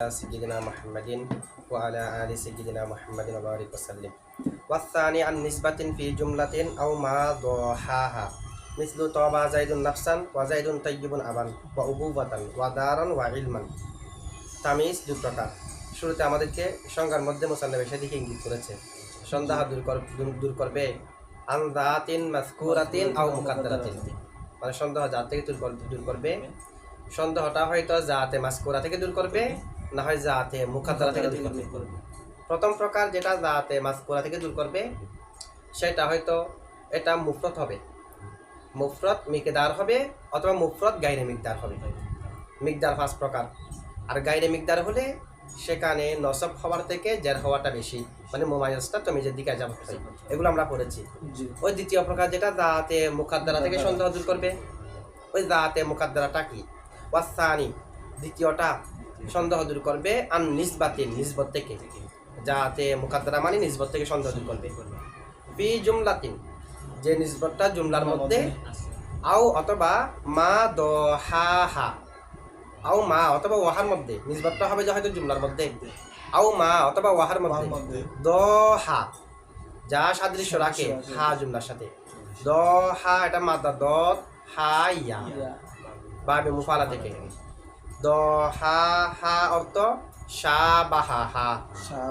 سيدنا محمد وعلى آل سيدنا محمد وبارك وسلم والثاني عن نسبة في جملة أو ما ضحاها مثل طابع زيد نفسا وزيد طيب أبا وأبوة ودارا وعلما তামিজ দুই প্রকার শুরুতে আমাদেরকে সংজ্ঞার মধ্যে মোসান্নব এসে দিকে ইঙ্গিত করেছে সন্দেহ দূর কর দূর- দূর করবে আন্দাতিন মাসকুরাতিন আও মুকাদ্দারাতিন মানে সন্দেহ জাত থেকে দূর কর- দূর করবে সন্দেহটা হয়তো জাতে মাসকুরা থেকে দূর করবে না হয় জাতে মুকাদ্দারা থেকে দূর করবে। প্রথম প্রকার যেটা জাতে মাসকুরা থেকে দূর করবে সেটা হয়তো এটা মুফরত হবে। মুফরত মিকদার হবে অথবা মুফরত গাইরে মিকদার হবে। মিকদার পাঁচ প্রকার। আর গাইরে মিকদার হলে সেখানে নসব হওয়ার থেকে জের হওয়াটা বেশি। মানে মোমায়াজটা তমিজের দিকে যাব। এগুলো আমরা পড়েছি। ওই দ্বিতীয় প্রকার যেটা দাঁতে মুখাদ্দারা থেকে সন্দেহ দূর করবে ওই দাঁতে মুখাদ্দারাটা কি? ওয়াসানি দ্বিতীয়টা সন্দেহ দূর করবে আন নিসবাতিন নিসবত থেকে। যাতে মুখাদ্দারা মানে নিসবত থেকে সন্দেহ দূর করবে। ফি জুমলাতিন, যে নিসবতটা জুমলার মধ্যে আও অথবা মা দ হা। হা আও মা অথবা ওয়াহার মধ্যে নিসবতটা হবে যে হয়তো জুমলার মধ্যে। আও মা অথবা ওয়াহার মধ্যে দ হা যা সাদৃশ্য রাখে, হা জুমলার সাথে। দ হা এটা মাদা দ হা ইয়া। বাবে মুফালা থেকে। দ হা হা অর্থ সা বা হা হা।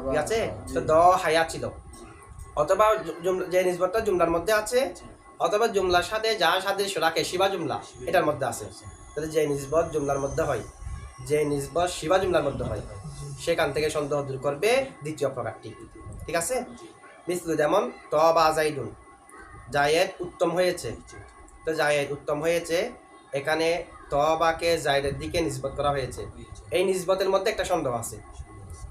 ঠিক আছে? তো দ হায়া ছিল। অথবা যে নিসবতটা জুমলার মধ্যে আছে অথবা জুমলার সাথে যা সাদৃশ্য রাখে শিবা জুমলা এটার মধ্যে আছে। তাহলে যে নিসবত জুমলার মধ্যে হয় যে নিসবত শিবা জুমলার মধ্যে হয় সেখান থেকে সন্দেহ দূর করবে দ্বিতীয় প্রকারটি। ঠিক আছে? মিসলু যেমন ত বা জাইদুন। জায়েদ উত্তম হয়েছে। তো জায়েদ উত্তম হয়েছে এখানে তবাকে জায়েদের দিকে নিসবত করা হয়েছে। এই নিসবতের মধ্যে একটা সন্দেহ আছে।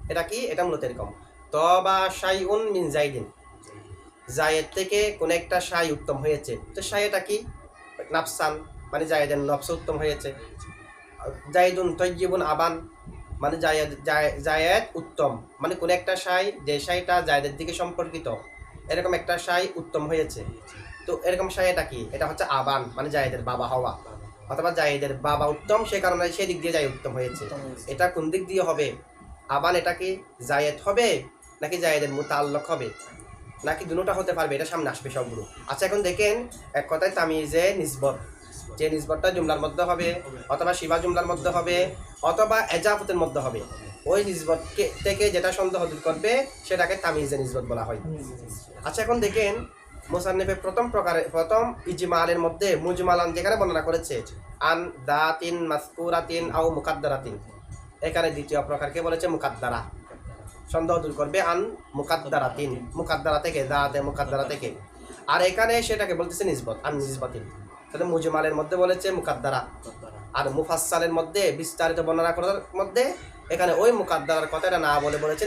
এটা কি? এটা মূলত এরকম। তবা শাইউন মিন জাইদিন। জায়েদ থেকে কোন একটা শাই উত্তম হয়েছে। তো শাই এটা কি? নাফসান মানে জায়েদের নফস উত্তম হয়েছে। জাইদুন তৈজিবুন আবান মানে জায়েদ জায়- জায়েদ উত্তম। মানে কোন একটা শাই, যে শাইটা জায়েদের দিকে সম্পর্কিত, এরকম একটা শাই উত্তম হয়েছে। তো এরকম শাই এটা কি? এটা হচ্ছে আবান মানে জায়েদের বাবা হওয়া। অথবা জায়েদের বাবা উত্তম সে কারণে সেই দিক দিয়ে জায় উত্তম হয়েছে। এটা কোন দিক দিয়ে হবে? আবান এটা কি জায়েদ হবে নাকি জায়েদের মুতাল্লক হবে? নাকি দুটোটা হতে পারবে? এটা সামনে আসবে সবগুলো। আচ্ছা এখন দেখেন এক কথায় তামিজে নিসবত। যে নিসবতটা জুমলার মধ্যে হবে অথবা শিবা জুমলার মধ্যে হবে অথবা এজাফতের মধ্যে হবে। ওই নিসবত থেকে যেটা সন্দেহ দূর করবে সেটাকে তামিজে নিসবত বলা হয়। আচ্ছা এখন দেখেন মুসান্নিফে প্রথম প্রকারে, প্রথম ইজমালের মধ্যে মুজমালান যেখানে বর্ণনা করেছে, আন দাতিন মাসকুরাতিন আও মুকাদ্দারাতিন। এখানে দ্বিতীয় প্রকারকে বলেছে? মুকাদ্দারা। সন্দেহ দূর করবে, আন মুকাদ্দারাতিন। মুকাদ্দারা থেকে, দাতে মুকাদ্দারা থেকে। আর এখানে সেটাকে বলতেছে নিসবত, আন নিসবাতিন। তাহলে মুজমালের মধ্যে বলেছে মুকাদ্দারা। আর মুফাসসালের মধ্যে বিস্তারিত বর্ণনা করার মধ্যে এখানে ওই মুকাদ্দারার কথাটা না বলে বলেছে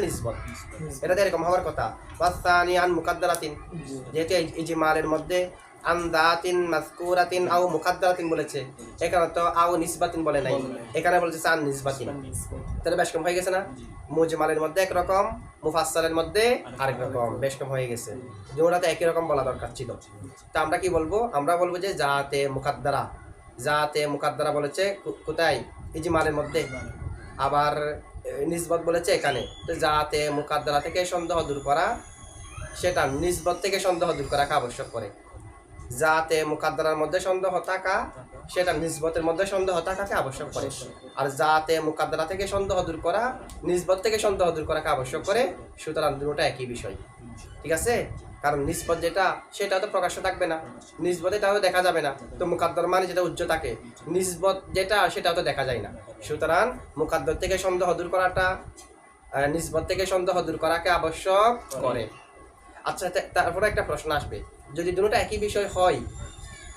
এটা তো এরকম হওয়ার কথা। ওয়াস্তানি আন মুকাদ্দারাতিন। যেহেতু ইজমালের মধ্যে আন্দাতিন, মাসকুরাতিন আও মুকাদ্দারাতিন বলেছে, এখানে তো আও নিসবাতিন বলে নাই। এখানে বলেছে আন নিসবাতিন তাহলে বেশ কম হয়ে গেছে না? মুজমালের মধ্যে একরকম, মুফাসসালের মধ্যে আরেক রকম, বেশ কম হয়ে গেছে। দুটাতে একই রকম বলা দরকার ছিল। তা আমরা কি বলব? আমরা বলব যে জাতে মুকাদ্দারা। জাতে মুকাদ্দারা বলেছে কোথায়? ইজমালের মধ্যে। আবার নিজবত বলেছে এখানে তো যাতে মুকাদ্দারা থেকে সন্দেহ দূর করা, সেটা নিসবত থেকে সন্দেহ দূর করাকে আবশ্যক করে। যাতে মুকাদ্দারার মধ্যে সন্দেহ থাকা, সেটা নিসবতের মধ্যে সন্দেহ থাকাকে আবশ্যক করে। আর যাতে মুকাদ্দারা থেকে সন্দেহ দূর করা নিসবত থেকে সন্দেহ দূর করাকে আবশ্যক করে, সুতরাং দুটোটা একই বিষয়। ঠিক আছে? কারণ নিষ্পদ যেটা, সেটা তো প্রকাশ্য থাকবে না। নিসবত এটাও দেখা যাবে না। তো মুকাদ্দর মানে যেটা উজ্জ্ব থাকে। নিসবত যেটা, সেটাও তো দেখা যায় না। সুতরাং মুকাদ্দর থেকে সন্দেহ দূর করাটা নিসবত থেকে সন্দেহ দূর করাকে আবশ্যক করে। আচ্ছা তারপরে একটা প্রশ্ন আসবে। যদি দুটোটা একই বিষয় হয়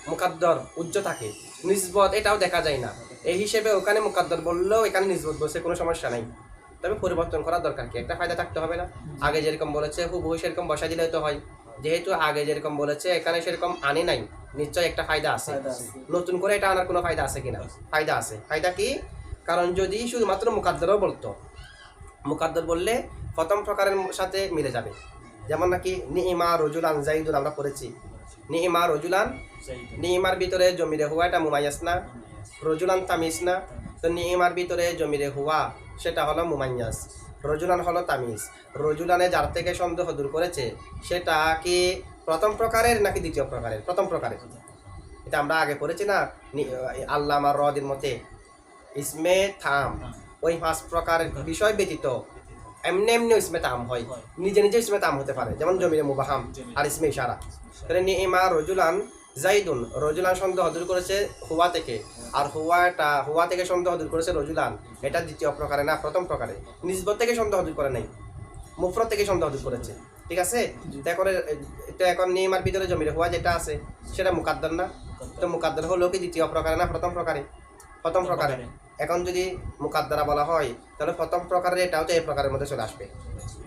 মুকাদ্দর উজ্জ্ব থাকে নিসবত এটাও দেখা যায় না। এই হিসেবে ওখানে মুকাদ্দর বললেও এখানে নিসবত বসে কোনো সমস্যা নাই। তবে পরিবর্তন করার দরকার কি? একটা ফায়দা থাকতে হবে না। আগে যেরকম বলেছে, হুবহু সেরকম বসা দিলে তো হয়। যেহেতু আগে যেরকম বলেছে এখানে সেরকম আনে নাই। নিশ্চয় একটা ফায়দা আছে। নতুন করে এটা আনার কোনো ফায়দা আছে কিনা? ফায়দা আছে। ফায়দা কি? কারণ যদি শুধুমাত্র মুকাদ্দরও বলতো মুকাদ্দর বললে প্রথম প্রকারের সাথে মিলে যাবে। যেমন নাকি নিইমা রজুলান জাইদুল আমরা পড়েছি। নিইমা রজুলান নিইমার ভিতরে জমিরে হুয়া এটা মুমাইয়াস না। রজুলান তামিস না। তো নিমার ভিতরে জমিরে হুয়া সেটা হলো মুমাইয়াস। রজুলান হলো তামিজ। রজুলানে যার থেকে সন্দেহ দূর করেছে, সেটা কি প্রথম প্রকারের নাকি দ্বিতীয় প্রকারের? প্রথম প্রকারের। এটা আমরা আগে পড়েছি না আল্লাহ আমার রদির মতে। ইসমে থাম। ওই পাঁচ প্রকারের বিষয় ব্যতীত এমনি এমনি ইসমে তাম হয়। নিজে নিজে ইসমে তাম হতে পারে। যেমন জমিরে মুবাহাম আর ইসমে ইশারা। তাহলে নিমা রজুলান জাইদুন রজুলান সন্দেহ দূর করেছে হুয়া থেকে। আর হুয়াটা হুয়া থেকে সন্দেহ দূর করেছে রজুলান। এটা দ্বিতীয় প্রকারে না প্রথম প্রকারে। নিজবত থেকে সন্দেহ দূর করে নাই। মুফরত থেকে সন্দেহ দূর করেছে। ঠিক আছে? তো এখন এটা এখন নিয়মার ভিতরে জমিরে হুয়া যেটা আছে সেটা মুকাদ্দার না? তো মুকাদ্দার হলো কি দ্বিতীয় প্রকারে না প্রথম প্রকারে? প্রথম প্রকারে। এখন যদি মুকাদ্দারা বলা হয় তাহলে প্রথম প্রকারের এটাও তো এই প্রকারের মধ্যে চলে আসবে।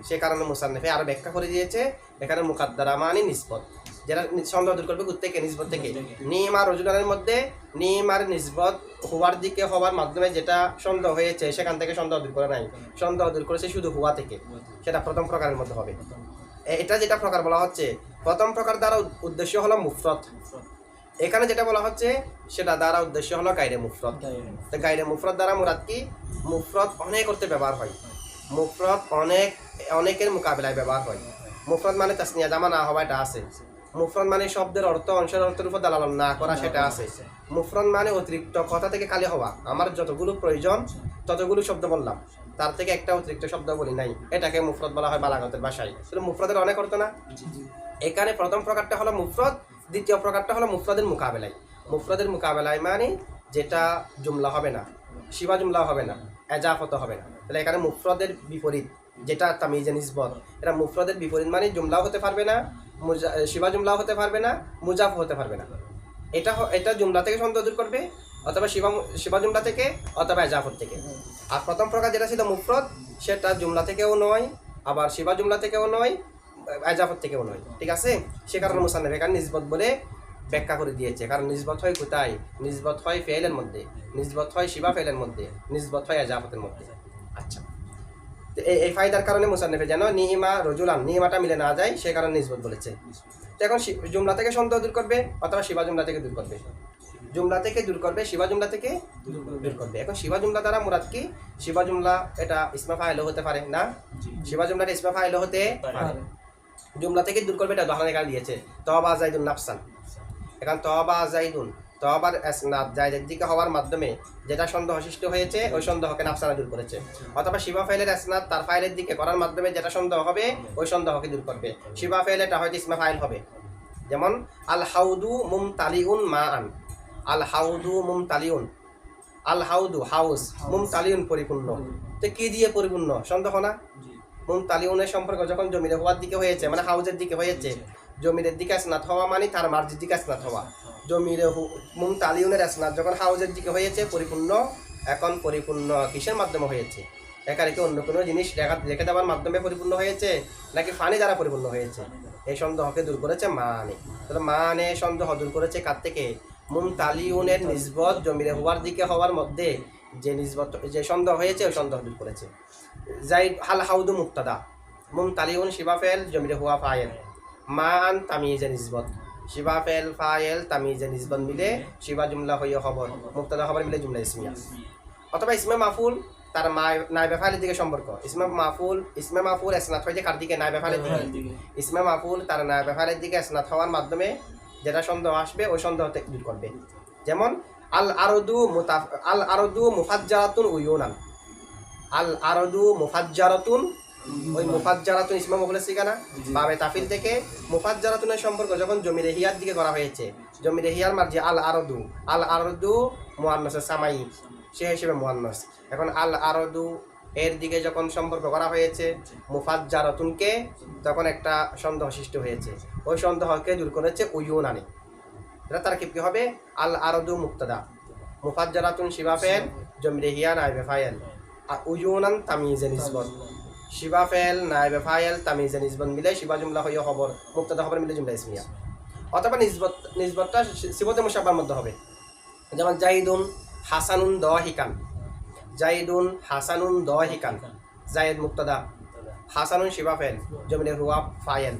সে কারণে মুসান্নফে আরও ব্যাখ্যা করে দিয়েছে এখানে মুকাদ্দারা মানে নিসবত। যেটা নি- সন্দেহ দূর করবে কোথ থেকে নিসবত থেকে নিম আর রজুলানের মধ্যে নিম আর নিসবত হওয়ার দিকে হওয়ার মাধ্যমে যেটা সন্দেহ হয়েছে সেখান থেকে সন্দেহ দূর করে নাই। সন্দেহ দূর করেছে শুধু হুয়া থেকে। সেটা প্রথম প্রকারের মধ্যে হবে। এটা যেটা প্রকার বলা হচ্ছে প্রথম প্রকার দ্বারা উদ্দেশ্য হলো মুফরত। এখানে যেটা বলা হচ্ছে সেটা দ্বারা উদ্দেশ্য হলো গাইরে মুফরত। তো গাইরে মুফরত দ্বারা মুরাদ কি? মুফরত অনেক অর্থে ব্যবহার হয়। মুফরত অনেক অনেকের মোকাবিলায় ব্যবহার হয়। মুফরত মানে তাসনিয়া জামা না হওয়া এটা আছে। মুফরত মানে শব্দের অর্থ, অংশের অর্থের উপর দালাল না করা সেটা আছে। মুফরন মানে অতিরিক্ত কথা থেকে খালি হওয়া। আমার যতগুলো প্রয়োজন, ততগুলো শব্দ বললাম। তার থেকে একটা অতিরিক্ত শব্দ বলি নাই। এটাকে মুফরত বলা হয় বালাগতের ভাষায়। মুফরতের অনেক অর্থ না? এখানে প্রথম প্রকারটা হলো মুফরত, দ্বিতীয় প্রকারটা হলো মুফরদের মোকাবেলায়। মুফরদের মোকাবেলায় মানে যেটা জুমলা হবে না শিবা জুমলা হবে না এজাফত হবে না। তাহলে এখানে মুফরদের বিপরীত। যেটা তামিজে নিসবত এটা মুফরদের বিপরীত মানে জুমলাও হতে পারবে না, মুজা শিবা জুমলাও হতে পারবে না, মুজাফ হতে পারবে না। এটা এটা জুমলা থেকে সন্দেহ দূর করবে, অথবা শিবা শিবা জুমলা থেকে, অথবা এজাফত থেকে। আর প্রথম প্রকার যেটা ছিল মুফরদ সেটা জুমলা থেকেও নয়, আবার শিবা জুমলা থেকেও নয় এজাফত থেকেও নয়। ঠিক আছে? সে কারণে মুসান্নফ এখানে নিজবত বলে ব্যাখ্যা করে দিয়েছে। কারণ নিজবত হয় কোথায়? নিজবত হয় ফেলের মধ্যে নিজবত হয় শিবা ফেলের মধ্যে নিজবত হয় এজাফতের মধ্যে। আচ্ছা। এই ফায়দার কারণে মুসান্নফে যেন নিহিমা রজুলান নিহিমাটা মিলে না যায় সে কারণে নিজবত বলেছে। তো এখন জুমলা থেকে সন্দেহ দূর করবে অথবা শিবা জুমলা থেকে দূর করবে? জুমলা থেকে দূর করবে শিবা জুমলা থেকে দূর করবে। এখন শিবা জুমলা দ্বারা মুরাদ কি? শিবা জুমলা এটা ইসমা ফাইলও হতে পারে না? শিবা জুমলাটা ইসমা ফাইলও হতে পারে। জুমলা থেকে দূর করবে এটা উদাহরণ এখানে দিয়েছে তবা জাইদুন নাফসান। এখন তবা জাইদুন তবার জায়দের দিকে হওয়ার মাধ্যমে যেটা সন্দেহ সৃষ্টি হয়েছে ওই সন্দেহকে নাফসানা দূর করেছে। অথবা শিবা ফাইলের এসনাদ তার ফাইলের দিকে করার মাধ্যমে যেটা সন্দেহ হবে ওই সন্দেহকে দূর করবে। শিবা ফাইল এটা হয়তো ইসমা ফাইল হবে। যেমন আল হাউদু মুম তালিউন মা আন আল হাউদু মুম তালিউন আল হাউদু হাউস মুম তালিউন পরিপূর্ণ। তো কি দিয়ে পরিপূর্ণ? সন্দেহ না? মুম তালিউনের সম্পর্ক যখন জমিরে হওয়ার দিকে হয়েছে মানে হাউজের দিকে হয়েছে জমিরের দিকে স্নাত হওয়া মানে তার মার্জির দিকে স্নাত হওয়া। জমিরে হু- মুম তালিউনের স্নাত যখন হাউজের দিকে হয়েছে, পরিপূর্ণ, এখন পরিপূর্ণ কিসের মাধ্যমে হয়েছে? এখানে কি অন্য কোনো জিনিস লেখা রেখে দেওয়ার মাধ্যমে পরিপূর্ণ হয়েছে? নাকি ফানি দ্বারা পরিপূর্ণ হয়েছে? এই সন্দেহকে দূর করেছে মানে। তাহলে মানে সন্দেহ দূর করেছে কার থেকে? মুম তালিউনের নিজবত জমিরে হওয়ার দিকে হওয়ার মধ্যে যে নিজবত যে সন্দেহ হয়েছে, ওই সন্দেহ দূর করেছে। যাই হাল হাউদু মুক্তাদা। মুম তালিউন শিবাফেল জমিরে হুয়া ফায়েল। মান তামিজে নিজবত শিবাফেল ফায়েল তামিজে নিজবত মিলে শিবা জুমলা হইয়া খবর মুক্তাদা খবর মিলে জুমলা ইসমিয়া। অথবা ইসমে মাফুল তার নাই বেফালের দিকে সম্পর্ক। ইসমে মাফুল ইসমে মাফুল এসনাথ হয়েছে কার দিকে? নাই বেফালের দিকে। ইসমে মাফুল তার নাই বেফালের দিকে এসনাথ হওয়ার মাধ্যমে যেটা সন্দেহ আসবে ওই সন্দেহ দূর করবে। যেমন আল আরদু মুতাফ আল আরদু মুফাজ্জারাতুন উয়ুনান। আল আরদু মুফাজ্জারাতুন ওই মুফাজ্জারাতুন ইসমা মফুলের ঠিকানা? বাবে তাফিল থেকে মুফাজ্জারাতুনের সম্পর্ক যখন জমি রেহিয়ার দিকে করা হয়েছে জমি রেহিয়ার মার্জি আল আরদু। আল আরদু মুয়ান্নাসের সামাই সে হিসেবে মুয়ান্নাস। এখন আল আরদু এর দিকে যখন সম্পর্ক করা হয়েছে মুফাজ্জারাতুনকে তখন একটা সন্দেহ সৃষ্টি হয়েছে। ওই সন্দেহকে দূর করেছে উয়ুনানি এটা তার কি হবে? আল আরদু মুক্তাদা। মুফাজ্জারাতুন শিবাফেল জমি রেহিয়া নাইবে ফায়েল। আর উয়ুনান তামিজে নিসবত। শিবা ফেল, নাইবে ফায়েল তামিজে নিসবত মিলে শিবা জুমলা হইয়া খবর, মুক্তাদা খবর মিলে জুমলা ইসমিয়া। অথবা নিসবত নিসবতটা সিবতে মুসাব্বার মধ্যে হবে। যেমন জাইদুন হাসানুন দ হিকান। জাইদুন হাসানুন দ হিকান। জায়েদ মুক্তাদা। হাসানুন শিবা ফেল জমিরে হুয়া ফায়েল।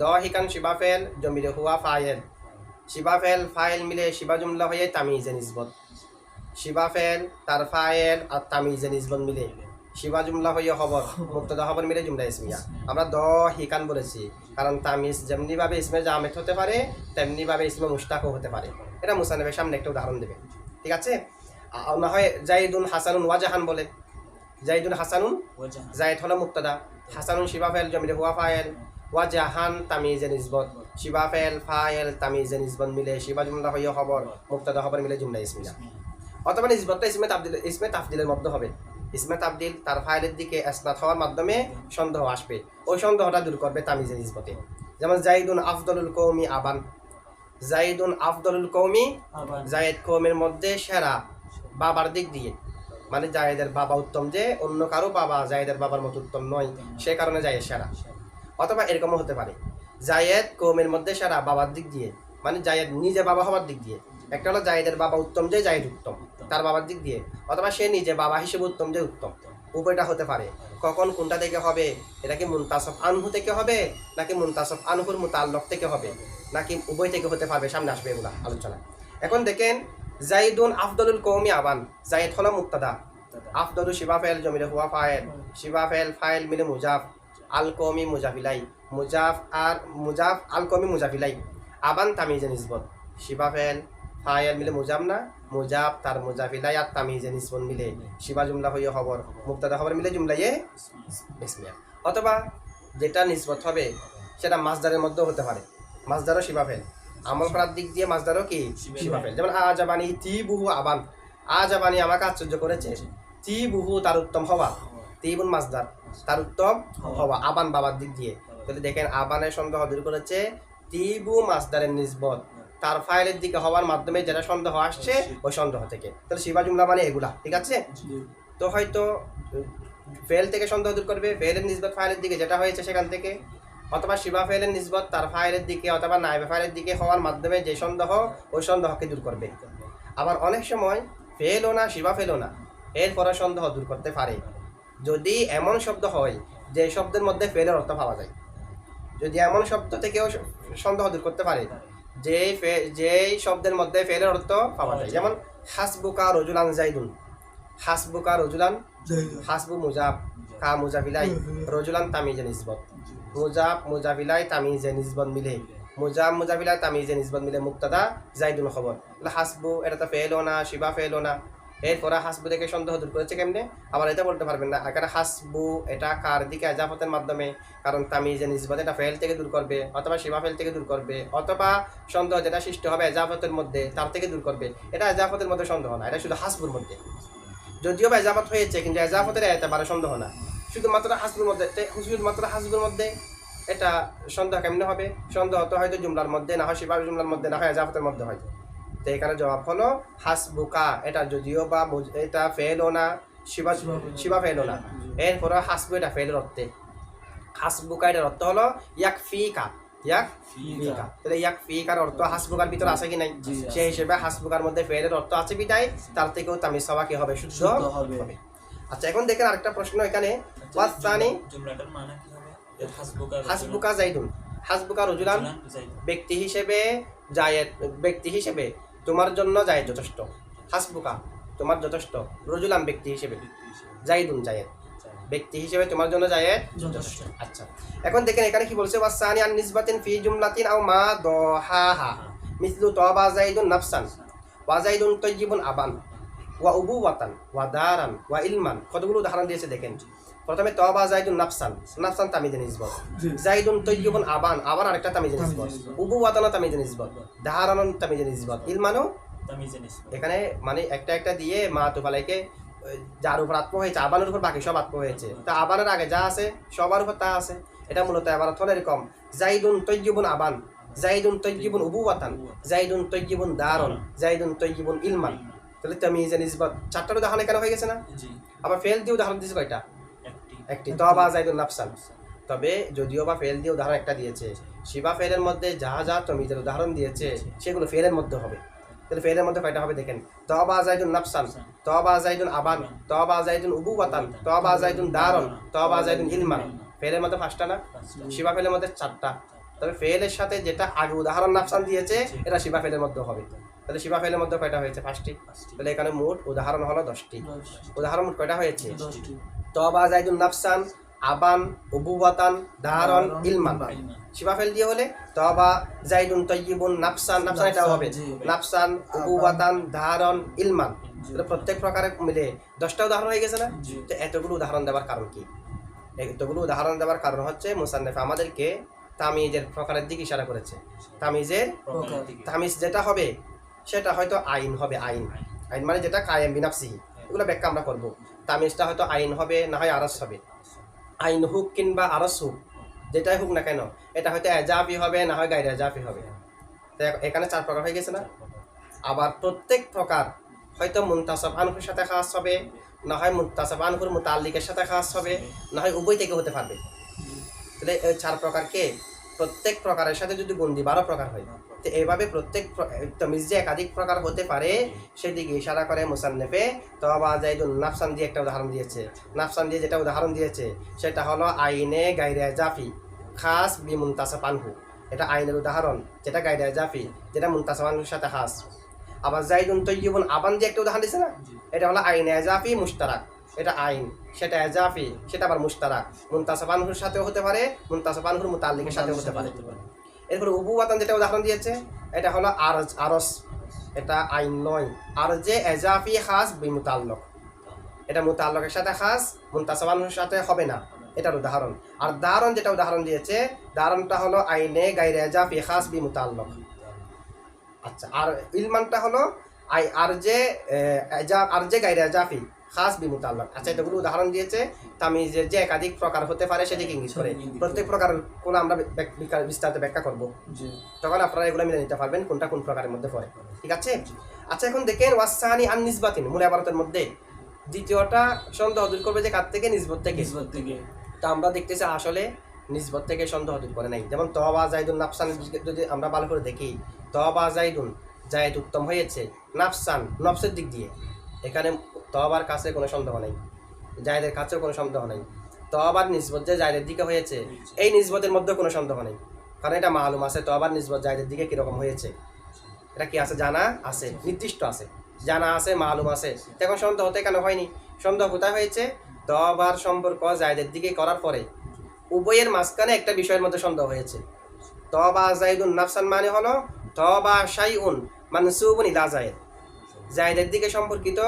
দ হিকান শিবা ফেল জমিরে হুয়া ফায়েল। শিবা ফেল ফাইল মিলে শিবা জুমলা হয়ে তামিজে নিসবত শিবা ফেল, তার ফায়েল আর তামিজে নিজবন মিলে। শিবা জুমলা হইয়া খবর মুক্তদা খবর মিলে জুমলা ইসমিয়া। আমরা দ হিকান বলেছি কারণ তামিজ যেমনিভাবে ইসমে জামেদ হতে পারে তেমনি ভাবে ইসমে মুস্তাকও হতে পারে। এটা মুসানবের সামনে একটা উদাহরণ দেবে। ঠিক আছে? না হয় জাইদুন হাসানুন ওয়াজাহান বলে। জাইদুন হাসানুন ওয়াজাহান। জায়দ হলো মুক্তাদা। হাসানুন শিবা ফেল জমিরে হুয়া ফায়েল। ওয়া জাহান তামিজে নিসবত। শিবা ফেল ফায়েল তামিজে নিসবত মিলে শিবা জুমলা হইয়া খবর মুক্তাদা খবর মিলে জুমলা ইসমিয়া। অথবা নিসবতটা ইসমে তাবদিল ইসমে তাফদিলের মধ্যে হবে। ইসমে তাবদিল তার ফাইলের দিকে আসনাত হওয়ার মাধ্যমে সন্দেহ আসবে। ওই সন্দেহটা দূর করবে তামিজে নিসবতে যেমন জাইদুন আফদলুল কৌমি আবান। জাইদুন আফদলুল কৌমি জায়েদ কৌমের মধ্যে সেরা বাবার দিক দিয়ে। মানে জায়েদের বাবা উত্তম যে অন্য কারও বাবা জায়েদের বাবার মতো উত্তম নয় সে কারণে জায়েদ সেরা। অথবা এরকমও হতে পারে। জায়েদ কৌমের মধ্যে সেরা বাবার দিক দিয়ে মানে জায়েদ নিজে বাবা হওয়ার দিক দিয়ে। একটা হলো জায়েদের বাবা উত্তম যে জায়েদ উত্তম। তার বাবার দিক দিয়ে, অথবা সে নিজে বাবা হিসেবে উত্তম যে উত্তম। উভয়টা হতে পারে। কখন কোনটা থেকে হবে? এটা কি মুনতাসব আনহু থেকে হবে? নাকি মুনতাসব আনহুর মুতাল্লক থেকে হবে? নাকি উভয় থেকে হতে পারবে? সামনে আসবে এগুলা আলোচনা। এখন দেখেন, জাইদুন আফদলুল কৌমি আবান। জাইদ হলো মুক্তাদা আফদলু শিবা ফেল জমিরে হুয়া ফায়েল শিবা ফেল ফাইল মিলে মুজাফ। আল কৌমি মুজাফিলাই। মুজাফ আর মুজাফ, আল কৌমি মুজাফিলাই। আবান তামিজে নিসবত। শিবা ফেল ফায়েল মিলে মুজাব না। মুজাব তার মুজাফিলাই আর তামিজে নিসবত মিলে। শিবা জুমলা হইয়া খবর মুক্তাদা খবর মিলে জুমলাইয়ে ইসমিয়া অথবা যেটা নিসবত হবে সেটা মাসদারের মধ্যেও হতে পারে। মাসদারও শিবা ফেল। আমল করার দিক দিয়ে মাসদারও কি? শিবা ফেল। যেমন আজাবানি তি বহু আবান। আজাবানি আমাকে আশ্চর্য করেছে। তি বহু তার উত্তম হওয়া। তিবুন মাসদার তার উত্তম হওয়া। আবান বাবার দিক দিয়ে। তাহলে দেখেন আবানের সন্দেহ দূর করেছে তিবু মাসদারের নিসবত। তার ফাইলের দিকে হওয়ার মাধ্যমে যেটা সন্দেহ আসছে ওই সন্দেহ থেকে। তাহলে শিবা জুমলা মানে এগুলা ঠিক আছে? তো হয়তো ফেল থেকে সন্দেহ দূর করবে ফেলের নিসবত ফাইলের দিকে যেটা হয়েছে সেখান থেকে অথবা শিবা ফেলের নিসবত তার ফাইলের দিকে অথবা নাইবা ফাইলের দিকে হওয়ার মাধ্যমে যে সন্দেহ ওই সন্দেহকে দূর করবে। আবার অনেক সময় ফেলও না শিবা ফেলও না এরপরে সন্দেহ দূর করতে পারে। যদি এমন শব্দ হয় যে শব্দের মধ্যে ফেলের অর্থ পাওয়া যায়। যদি এমন শব্দ থেকেও সন্দেহ দূর করতে পারে যে ফে- যেই শব্দের মধ্যে ফেলের অর্থ পাওয়া যায়। যেমন হাসবুকা রজুলান জাইদুন হাসবুকা রজুলান হাসবু মুজাব কা মুজাবিলাই রজুলান তামিজে নিসবত। মুজাব মুজাবিলাই তামিজে নিসবত মিলে। মুজাব মুজাবিলাই তামিজে নিসবত মিলে মুক্তাদা জাইদুন খবর। হাসবু এটা তো ফেলও না শিবা ফেলও না। এরপরে হাসবু থেকে সন্দেহ দূর করেছে কেমনে? আবার এটা বলতে পারবেন না। এখানে হাসবু এটা কার দিকে এজাফতের মাধ্যমে? কারণ তামিজে নিসবত এটা ফেল থেকে দূর করবে, অথবা শিবা ফেল থেকে দূর করবে, অথবা সন্দেহ যেটা সৃষ্টি হবে এজাফতের মধ্যে, তার থেকে দূর করবে। এটা এজাফতের মধ্যে সন্দেহ না, এটা শুধু হাসবুর মধ্যে। যদিও বা এজাফত হয়েছে, কিন্তু এজাফতের এতেবারে সন্দেহ না। শুধুমাত্র হাসবুর মধ্যে শুধুমাত্র হাসবুর মধ্যে এটা সন্দেহ কেমনে হবে? সন্দেহ তো হয়তো জুমলার মধ্যে, না হয় শিবা জুমলার মধ্যে, না হয় এজাফতের মধ্যে হয় তো এখানে জবাব হলো হাসবুকা। এটা যদিও বা এটা ফেলও না শিবা শিবা ফেলও না। এরপরে হাসবু এটা ফেলের অর্থে। হাসবুকা এটার অর্থ হলো ইয়াক ফিকা ইয়াক ফিকা। তাহলে ইয়াক ফিকার অর্থ হাসবুকার ভিতরে আছে কি নাই। সেই হিসেবে হাসবুকার মধ্যে ফেলের অর্থ আছে বিদায় তার থেকেও তামিজ সবা কি হবে? শুদ্ধ হবে। আচ্ছা এখন দেখেন আরেকটা প্রশ্ন এখানে। ওয়াসানি জুমলাটার মানে কি হবে? হাসবুকা হাসবুকা জাইদুন হাসবুকা রজুলান ব্যক্তি হিসেবে জায়েদ ব্যক্তি হিসেবে তোমার জন্য যায় যথেষ্ট। হাসবুকা তোমার যথেষ্ট। রজুলাম ব্যক্তি হিসেবে। জাইদুন জায়েদ ব্যক্তি হিসেবে তোমার জন্য যায় যথেষ্ট। আচ্ছা এখন দেখেন এখানে কি বলছে? ওয়াসানি আন নিসবাতিন ফি জুমলাতিন আও মা দহাহা। মিসলু তবা জাইদুন নাফসান। ওয়া জাইদুন তৈজিবুন আবান। ওয়া উবুওয়াতান ওয়া দারান ওয়া ইলমান। কতগুলো উদাহরণ দিয়েছে দেখেন। প্রথমে তবা জাইদুন নাফসান। নাফসান তামিজে নিসবত। জাইদুন তৈজিবুন আবান আবার আরেকটা তামিজে নিসবত। উবুওয়াতানা তামিজে নিসবত। দাহারান তামিজে নিসবত। ইলমানও তামিজে নিসবত। এখানে মানে একটা একটা দিয়ে মা তুফালাইকে যার উপর আত্ম হয়েছে আবানের উপর বাকি সব আত্ম হয়েছে। তা আবানের আগে যা আছে সবার উপর তা আছে। এটা মূলত এবার হলো এরকম জাইদুন তৈজিবুন আবান জাইদুন তৈজিবুন উবুওয়াতান জাইদুন তৈজিবুন দারন জাইদুন তৈজিবুন ইলমান। তাহলে তামিজে নিসবত চারটার উদাহরণ এখানে হয়ে গেছে না? আবার ফেল দিয়ে উদাহরণ দিয়েছে কয়টা? একটি। তবা জাইদুন নাফসান। তবে যদিও বা ফেল দিয়ে উদাহরণ একটা দিয়েছে শিবা ফেলের মধ্যে যা যা তমিজের উদাহরণ দিয়েছে সেগুলো ফেলের মধ্যে হবে। তাহলে ফেলের মধ্যে কয়টা হবে দেখেন? তবা জাইদুন নাফসান তবা জাইদুন আবান তবা জাইদুন উবুওয়াতান তবা জাইদুন দারন তবা জাইদুন ইলমান ফেলের মধ্যে পাঁচটা না? শিবা ফেলের মধ্যে চারটা। তবে ফেলের সাথে যেটা আগে উদাহরণ নাফসান দিয়েছে এটা শিবা ফেলের মধ্যে হবে। তাহলে শিবা ফেলের মধ্যে কয়টা হয়েছে? পাঁচটি। তাহলে এখানে মোট উদাহরণ হলো দশটি। উদাহরণ মোট কয়টা হয়েছে? তবা জাইদুন নাফসান আবান উবুবাতান দাহারন ইলমান। ইলমান। শিবা ফেল দিয়ে হলে তবা জাইদুন তৈয়িবুন নাফসান নাফসান এটা হবে। নাফসান উবুবাতান দাহারন ইলমান। প্রত্যেক প্রকারে মিলে দশটা উদাহরণ হয়ে গেছে না? তো এতগুলো উদাহরণ দেওয়ার কারণ কি? এতগুলো উদাহরণ দেওয়ার কারণ হচ্ছে মুসান্নেফ আমাদেরকে তামিজের প্রকারের দিকে ইশারা করেছে। তামিজের তামিজ যেটা হবে সেটা হয়তো আইন হবে, আইন। আইন মানে যেটা কায়েম বিনাফসিহি এগুলো ব্যাখ্যা আমরা করব। তামিজটা হয়তো আইন হবে, না হয় আরস হবে। আইন হুক কিংবা আরস হুক, যেটাই হোক না কেন, এটা হয়তো এজাফি হবে, না হয় গাইরে এজাফি হবে। এখানে চার প্রকার হয়ে গেছে না? আবার প্রত্যেক প্রকার হয়তো মুন্তাসব আনহুর সাথে খাস হবে, না হয় মুন্তাসব আনহুর মুতাল্লিকের সাথে খাস হবে, না হয় উভয় থেকে হতে পারবে। তাহলে চার প্রকারকে প্রত্যেক প্রকারের সাথে যদি দিই বারো প্রকার হয় তো এইভাবে প্রত্যেক প্র- তমিজ যে একাধিক প্রকার হতে পারে, সেদিকে ইশারা করে মুসান্নেফে। তবা জাইদুল নাফসান দিয়ে একটা উদাহরণ দিয়েছে। নাফসান দিয়ে যেটা উদাহরণ দিয়েছে, সেটা হলো আইনে গাইরে জাফি, খাস বি মুন্তাসা এটা আইনের উদাহরণ, যেটা গাইরে জাফি, যেটা মুন্তাসা পানহুর সাথে খাস। আবার জাইদুন তৈয়বুন আবান দিয়ে একটা উদাহরণ দিয়েছে না? এটা হলো আইনে জাফি মুশতারাক। এটা আইন, সেটা এজাফি সেটা আবার মুশতারাক। মুন্তাসাবানহুর সাথেও হতে পারে মুন্তাসাবানহুর মুতাল্লিকের সাথেও হতে পারে। এরপরে উবুবাতান যেটা উদাহরণ দিয়েছে, এটা হলো আরজ, আরস। এটা আইন নয়। আর যে এজাফি খাস বিমুতাল্লক। এটা মুতাল্লকের সাথে খাস মুন্তাসাবানহুর সাথে হবে না। এটার উদাহরণ। আর দারণ যেটা উদাহরণ দিয়েছে, দারণটা হলো আইনে গাইরে এজাফি খাস বিমুতাল্লক। আচ্ছা আর ইলমানটা হলো আই আর যে আর যে গাইরে এজাফি। খাস বি মুতাল্লক আচ্ছা এতগুলো উদাহরণ দিয়েছে? তামিজের যে একাধিক প্রকার হতে পারে সেদিকে ইঙ্গিত করে। প্রত্যেক প্রকার কোন আমরা বিস্তারিত ব্যাখ্যা করব। তখন আপনারা এগুলো মিলে নিতে পারবেন কোনটা কোন প্রকারের মধ্যে পড়ে। ঠিক আছে? আচ্ছা এখন দেখেন ওয়াসানি আন নিসবাতিন মূল আবারতের মধ্যে। দ্বিতীয়টা সন্দেহ দূর করবে যে কার থেকে? নিসবত থেকে। নিসবত থেকে। তা আমরা দেখতেছি আসলে নিসবত থেকে সন্দেহ দূর করে নাই। যেমন তবা জাইদুন নাফসান যদি আমরা ভালো করে দেখি তবা জাইদুন জায়দ উত্তম হয়েছে নাফসান নফসের দিক দিয়ে। এখানে তবার কাছে কোনো সন্দেহ নেই। জায়দের কাছেও কোনো সন্দেহ নেই। তবার নিসবত যে জায়দের দিকে হয়েছে, এই নিসবতের মধ্যে কোনো সন্দেহ নেই। কারণ এটা মালুম আছে তবার নিসবত জায়দের দিকে কীরকম হয়েছে? এটা কি আছে? জানা আছে, নির্দিষ্ট আছে। জানা আছে, মালুম আছে। এখন সন্দেহ হতে কেন হয়নি। সন্দেহ কোথায় হয়েছে? তবার সম্পর্ক জায়দের দিকে করার পরে উভয়ের মাঝখানে একটা বিষয়ের মধ্যে সন্দেহ হয়েছে। তবা জাইদুন নাফসান মানে হলো তবা শাইউন মানসুবুন ইলা জায়েদ। জায়দের দিকে সম্পর্কিত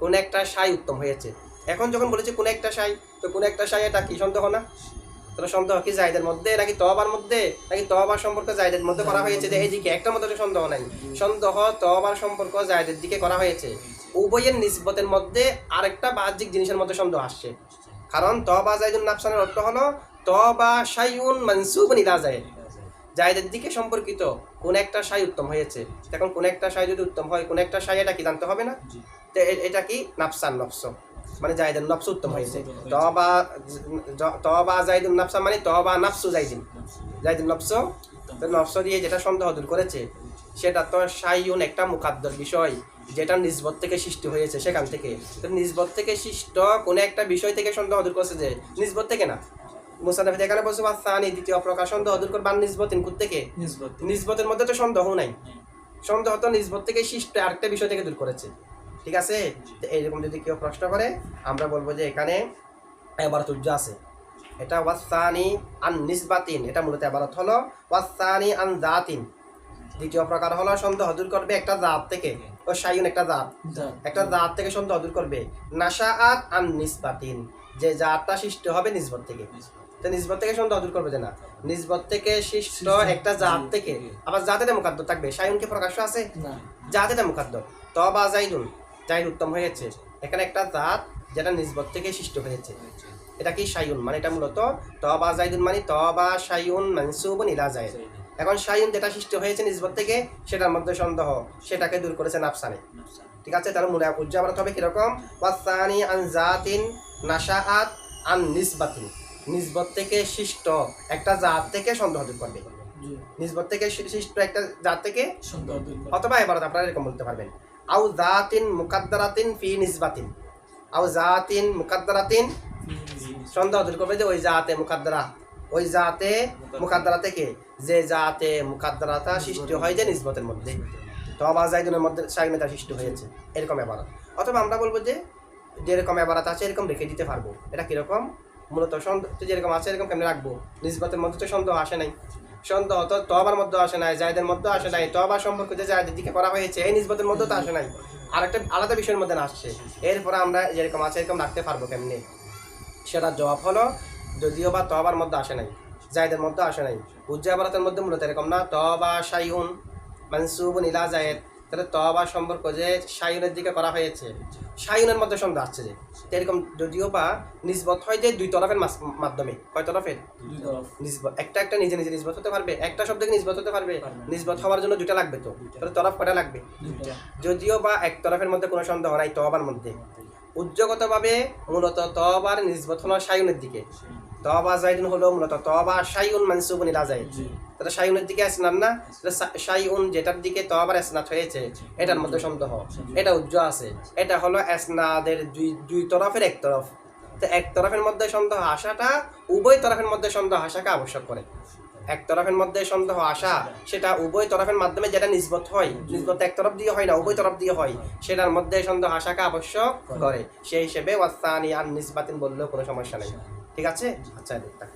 কোন একটা সাই উত্তম হয়েছে। এখন যখন বলেছে কোন একটা সাই, তো কোন একটা সাই এটা কি সন্দেহ না? তাহলে সন্দেহ কি জায়দের মধ্যে, নাকি তবার মধ্যে, নাকি তবার সম্পর্ক জায়দের মধ্যে করা হয়েছে যে এই দিকে একটা মধ্যে সন্দেহ নাই? সন্দেহ তবার সম্পর্ক জায়দের দিকে করা হয়েছে। উভয়ের নিসবতের মধ্যে আরেকটা বাহ্যিক জিনিসের মধ্যে সন্দেহ আসছে। কারণ তবা জাইদুন নাফসানের অর্থ হলো তবা শাইউন মানসুবুন ইলা জায়েদ। জায়দের দিকে সম্পর্কিত কোন একটা সাই উত্তম হয়েছে। এখন কোন একটা সাই যদি উত্তম হয় কোন একটা সাই এটা কি জানতে হবে না? তো এটা কি? নাফসান নফস। মানে জায়দের নফস উত্তম হয়েছে। তবা জ- তবা জাইদুন নাফসা মানে তবা নাফসু জাইদিন জাইদুন নফস? তো নফস দিয়ে যেটা সন্দেহ দূর করেছে সেটা তো সাইউন একটা মুকাদ্দর বিষয় যেটা নিজবত থেকে সৃষ্টি হয়েছে সেখান থেকে। তো নিজবত থেকে সৃষ্ট কোন একটা বিষয় থেকে সন্দেহ দূর করছে যে নিজবত থেকে না। মুসাদাফিদ এখানে বলছে সানি দ্বিতীয় প্রকার সন্দেহ দূর থেকে নিসবত। মধ্যে তো সন্দেহ নাই। সন্দেহ তো থেকে সৃষ্ট আরেকটা বিষয় থেকে দূর করেছে। ঠিক আছে? এইরকম যদি কেউ প্রশ্ন করে আমরা বলব যে এখানে আছে। এটা ওয়াসানি আন নিসবাতিন এটা মূলত এবারত হলো ওয়াসানি আন জাতিন দ্বিতীয় প্রকার হলো সন্দেহ দূর করবে একটা জাত থেকে। ও সাইন একটা জাত। একটা জাত থেকে সন্দেহ দূর করবে। নাশাআত আন নিসবাতিন। যে জাতটা সৃষ্টি হবে নিজবত থেকে। তো নিজবত থেকে সন্দেহ দূর করবে যে না। নিজবত থেকে সৃষ্ট একটা জাত থেকে। আবার জাতের মুখাদ্দ থাকবে। সাইনকে প্রকাশ্য আছে? জাতের মুখাদ্দ তবা জাইদুন জাইদ উত্তম হয়েছে এখানে একটা জাত যেটা নিজবত থেকে সৃষ্টি হয়েছে এটা কি সাইউন মানে এটা মূলত তবা জাইদুন মানে তবা সাইউন মানসুবুন ইলা জায়েদ এখন সাইউন যেটা সৃষ্টি হয়েছে নিজবত থেকে সেটার মধ্যে সন্দেহ সেটাকে দূর করেছে নাফসানে। ঠিক আছে? তাহলে মূলে উজ্জাবারত হবে কীরকম? ওয়াসানি আন জাতিন নাশাআত আন নিসবাতিন নিজবত থেকে সৃষ্ট একটা জাত থেকে সন্দেহ দূর করবে। নিজবত থেকে সৃষ্ট একটা জাত থেকে অথবা এবার আপনারা এরকম বলতে পারবেন। আউ জাতিন মুকাদ্দারাতিন ফি নিসবাতিন আউ জাতিন মুকাদ্দারাতিন সন্দেহ দূর করবে যে ওই জাতে মুকাদ্দারা। ওই জাতে মুকাদ্দারা থেকে যে জাতে মুকাদ্দারাতা সৃষ্টি হয় যে নিসবতের মধ্যে। তবা জাইদুনের মধ্যে সাইনতা সৃষ্টি হয়েছে এরকম এবারত। অথবা আমরা বলব যে যেরকম এবারত আছে এরকম রেখে দিতে পারব। এটা কীরকম? মূলত সন্দেহ যেরকম আছে এরকম কেমনে রাখব? নিজবতের মধ্যে তো সন্দেহ আসে নাই। সন্দেহ তো তবার মধ্যে আসে নাই জায়দের মধ্যে আসে নাই তবা সম্পর্ক যে জায়দের দিকে করা হয়েছে, এই নিজবতের মধ্যে তো আসে নাই। আর একটা আলাদা বিষয়ের মধ্যে আসছে। এরপরে আমরা যেরকম আছে এরকম রাখতে পারব কেমনে? সেটার জবাব হলো, যদিও বা তবার মধ্যে আসে নাই জায়দের মধ্যে আসে নাই। উজ্জাবারাতের মধ্যে মূলত এরকম না, তবা শাইউন মানসুবুন ইলা জায়েদ তাহলে তবা সম্পর্ক যে শাইউনের দিকে করা হয়েছে শাইউনের মধ্যে সন্দেহ আসছে যে। এরকম যদিও বা নিজবত হয় যে দুই তরফের মাধ্যমে। কয় তরফের? নিজবত একটা একটা নিজে নিজে নিজবত হতে পারবে একটা শব্দকে নিজবত হতে পারবে। নিজবত হওয়ার জন্য দুইটা লাগবে তো। তাহলে তরফ কটা লাগবে? যদিও বা এক তরফের মধ্যে কোনো সন্দেহ নাই তবার মধ্যে। উদ্যোগতভাবে মূলত তবার নিজবত হলো শাইউনের দিকে। তবা জাইদুন হলো মূলত তবা শাইউন মানসুবুন ইলা জাইদ তাহলে শাইউনের দিকে আসনান না শাইউন যেটার দিকে তবার হয়েছে এটার মধ্যে সন্দেহ এটা আছে এটা হলো দুই দুই তরফের এক তরফ। তো এক তরফের মধ্যে সন্দেহ আসাটা উভয় তরফের মধ্যে সন্দেহ আসাকে আবশ্যক করে। এক তরফের মধ্যে সন্দেহ আসা সেটা উভয় তরফের মাধ্যমে যেটা নিষ্পত হয় নিষ্পত এক তরফ দিয়ে হয় না উভয় তরফ দিয়ে হয় সেটার মধ্যে সন্দেহ আসাকে আবশ্যক করে। সেই হিসেবে ওয়াস্তানি আর নিসবাতিন বললেও কোনো সমস্যা নেই। ঠিক আছে আচ্ছা দেখতা